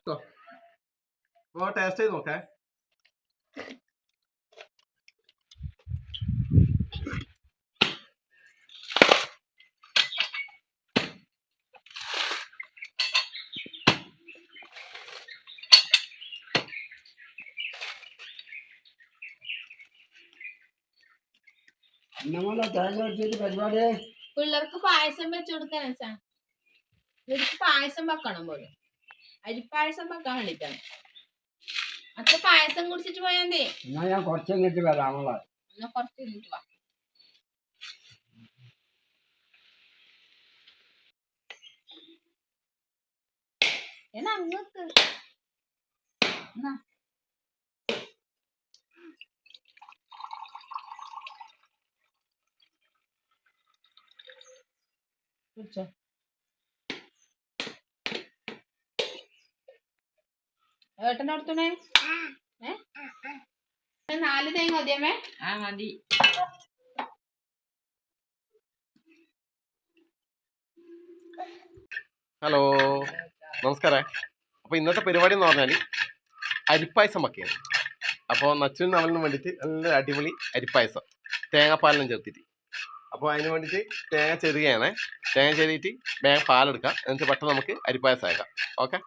ഇട്ടോ. ഓ ടേസ്റ്റ് ചെയ്ത് നോക്കേ നമ്മളെ തേങ്ങ വെച്ചിട്ട് പരിപാടി പിള്ളേർക്ക് പായസം വെച്ച് കൊടുക്കാൻ വെച്ചാ ഇവർക്ക് പായസം വെക്കണം പോലും അരിപ്പായസം വെക്കാൻ വേണ്ടിട്ടാണ് അത്ര പായസം കുടിച്ചിട്ട് പോയാ മതി എന്നാ ഞാൻ കുറച്ച് വരാം വരാമുള്ള എന്നാ കുറച്ച് ഇരുന്നിട്ട് വാ. എന്നാ അങ്ങക്ക് എന്നാ. കുടിച്ചോ. ഏട്ടന്റെ അടുത്തണേ? ഏ? നാല് തേങ്ങ മതിയമ്മേ ആ മതി. ഹലോ നമസ്കാരം. അപ്പോൾ ഇന്നത്തെ പരിപാടി എന്ന് പറഞ്ഞാൽ അരിപ്പായസം ഒക്കെയാണ് അപ്പോൾ നച്ചുവിനും അവളിനും വേണ്ടിയിട്ട് നല്ല അടിപൊളി അരിപ്പായസം. തേങ്ങാപ്പാലിനും ചേർത്തിട്ട്. അപ്പോൾ അതിന് വേണ്ടിയിട്ട് തേങ്ങ ചെറുകയാണ് തേങ്ങ ചെറിയിട്ട് വേഗം പാലെടുക്കാം. എന്നിട്ട് പെട്ടെന്ന് നമുക്ക് അരിപ്പായസം ആക്കാം. ഓക്കെ?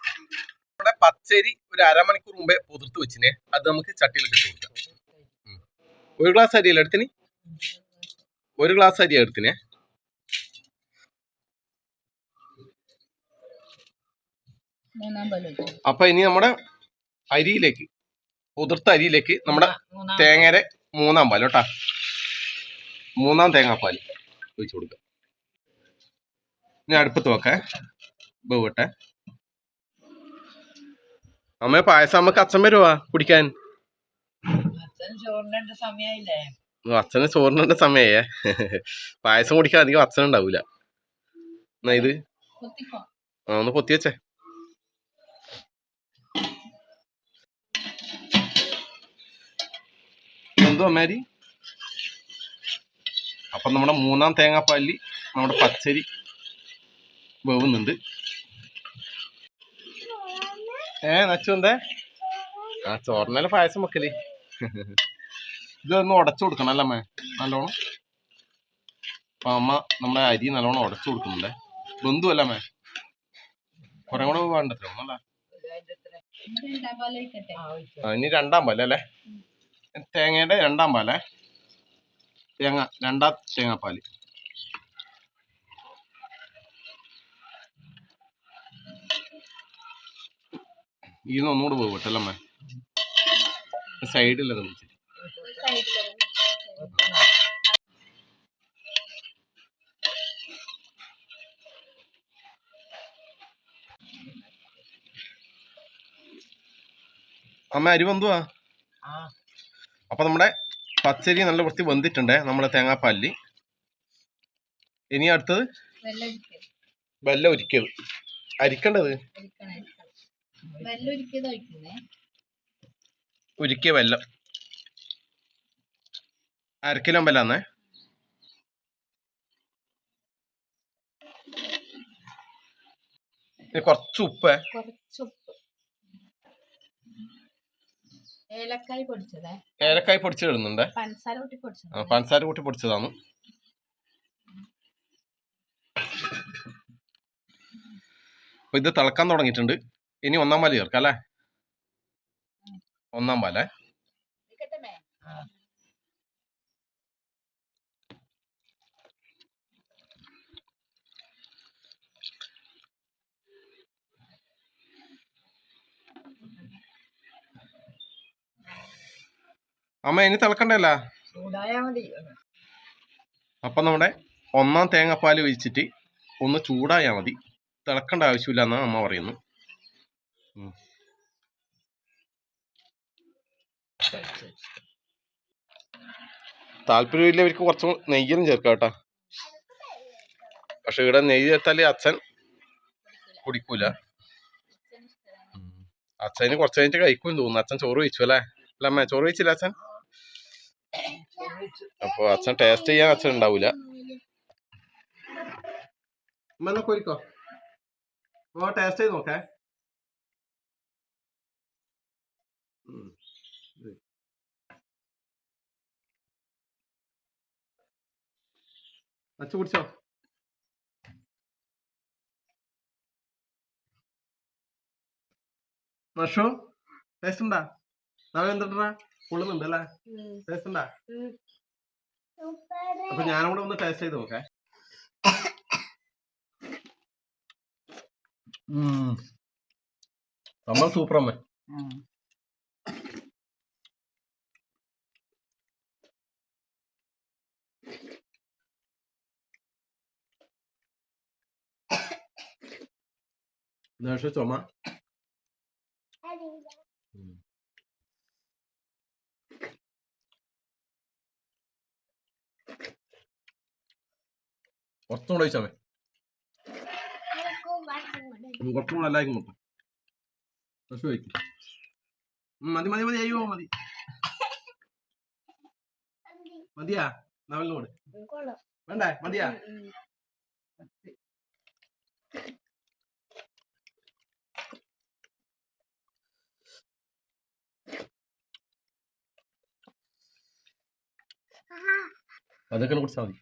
നമ്മുടെ പച്ചരി ഒരു അരമണിക്കൂർ മുമ്പേ പുതിർത്ത് വെച്ചിനെ അത് നമുക്ക് ചട്ടിയിലേക്ക് ഇട്ട് കൊടുക്കാം. ഒരു ഗ്ലാസ് അരിയല്ല എടുത്തിന്? ഒരു ഗ്ലാസ് അരി എടുത്തിനെ. അപ്പൊ ഇനി നമ്മുടെ അരിയിലേക്ക് കുതിർത്ത അരിയിലേക്ക് നമ്മുടെ തേങ്ങയുടെ മൂന്നാം പാൽ കേട്ടാ. മൂന്നാം തേങ്ങാപ്പാൽ ഒഴിച്ചു കൊടുക്കുക ഇനി അടുപ്പത്ത് വെക്കേ. വേവട്ടെ അമ്മ പായസം അമ്മയ്ക്ക് അച്ഛൻ വരുവാ കുടിക്കാൻ. അച്ഛന് ചോറിനേണ്ട സമയേ പായസം കുടിക്കാൻ അധികം അച്ഛൻ ഉണ്ടാവൂല. എന്നാ ഇത്? ആ, ഒന്ന് പൊത്തി വെച്ചേ. എന്തോ അമ്മാരി? അപ്പൊ നമ്മുടെ മൂന്നാം തേങ്ങാപ്പാലി നമ്മുടെ പച്ചരി വേവുന്നുണ്ട്. ഏ നച്ചു എന്തേ? ആ ചോറിനല്ല പായസം വെക്കൽ. ഇതൊന്ന് ഉടച്ചു കൊടുക്കണം അല്ലേ അമ്മേ? നല്ലോണം. അപ്പൊ അമ്മ നമ്മുടെ അരി നല്ലോണം ഉടച്ചു കൊടുക്കുന്നുണ്ടേ. ബന്ധുവല്ല അമ്മേ? കുറെ കൂടെ വേണ്ടത്ര ഒന്നല്ല ഇനി രണ്ടാം പാൽ അല്ലേ? തേങ്ങയുടെ രണ്ടാം പാലേ തേങ്ങ രണ്ടാം തേങ്ങാപ്പാൽ. ഇതിന്ന് ഒന്നുകൂടെ പോകും കേട്ടല്ലേ സൈഡിലത് വിളിച്ചിട്ട് അമ്മ അരി വന്നുവാ അപ്പൊ നമ്മുടെ പച്ചരി നല്ല വൃത്തി വെന്തിട്ടുണ്ട്. നമ്മുടെ തേങ്ങാപ്പാലിൽ. ഇനി അടുത്തത്? വെല്ല ഒരിക്കൽ അരിക്കേണ്ടത്? ഒഴിക്കുന്നേ ഉരുക്കിയ വെല്ലം. അരക്കിലോ വെല്ലാന്നേ? കുറച്ച് ഉപ്പ്. കുറച്ച് ഉപ്പ്. ഏലക്കായ് പൊടിച്ചതേ. ഏലക്കായ് പൊടിച്ച് ഇടുന്നുണ്ട് പഞ്ചസാര കൂട്ടി പൊടിച്ചത്. പഞ്ചസാര കൂട്ടി പൊടിച്ചതാണ്. ഇത് തിളക്കാൻ തുടങ്ങിയിട്ടുണ്ട്. ഇനി ഒന്നാം പാൽ ചേർക്കാം അല്ലേ? ഒന്നാം പാലേ. അമ്മ ഇനി തിളക്കണ്ടല്ല? അപ്പൊ നമ്മുടെ ഒന്നാം തേങ്ങാപ്പാൽ ഒഴിച്ചിട്ട് ഒന്ന് ചൂടായാൽ മതി. തിളക്കേണ്ട ആവശ്യമില്ല എന്നാണ് അമ്മ പറയുന്നു. താല്പര്യമില്ലവർക്ക് കുറച്ചും നെയ്യും ചേർക്കാം കേട്ടോ. പക്ഷെ ഇവിടെ നെയ്യ് ചേർത്താൽ അച്ഛൻ കുടിക്കൂല. അച്ഛന് കുറച്ച് കഴിഞ്ഞിട്ട് കഴിക്കും തോന്നുന്നു. അച്ഛൻ ചോറ് കഴിച്ചു അല്ലേ? അല്ല അമ്മ ചോറ് കഴിച്ചില്ല അച്ഛൻ? അപ്പൊ അച്ഛൻ ടേസ്റ്റ് ചെയ്യാൻ അച്ഛൻ ഉണ്ടാവൂല. ടേസ്റ്റ് ചെയ്ത് നോക്കേ. അച്ചു കുടിച്ചോ നഷോ ടേസ്റ്റ് ഉണ്ടാ നാളെ എന്താ കൊള്ളുന്നുണ്ട് അല്ലേ ടേസ്റ്റ് ഉണ്ടാ അപ്പൊ ഞാനും കൂടെ ഒന്ന് ടേസ്റ്റ് ചെയ്ത് നോക്കേ. നമ്മൾ സൂപ്പർ അമ്മ. നഷ ചുമ ഉം. കുറച്ചും കൂടെ ഒഴിച്ചാമേ കുറച്ചും കൂടെ എല്ലാവർക്കും നോക്കാം കുറച്ച് കഴിക്കും മതി മതി മതി അയ്യോ മതി. മതിയാ? നവലിനോട് വേണ്ട? മതിയാ? അതൊക്കെ കുടിച്ചാൽ മതി.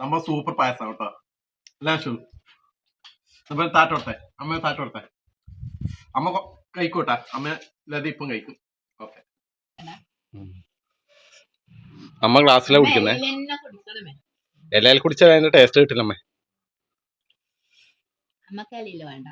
സംഭവം സൂപ്പർ പായസം കേട്ടോ. എല്ലാം ഷൂ അപ്പൊ താറ്റോട്ടെ അമ്മ താറ്റോട്ടെ അമ്മ കഴിക്കോട്ടെ. അമ്മ ലതി ഇപ്പം കഴിക്കും. ഓക്കെ. അമ്മ ഗ്ലാസ്സിലാണ് കുടിക്കുന്നേ? ഇലയിൽ കുടിച്ചാൽ അതിന്റെ ടേസ്റ്റ് കിട്ടില്ല അമ്മ. അമ്മക്കല്ലോ വേണ്ട.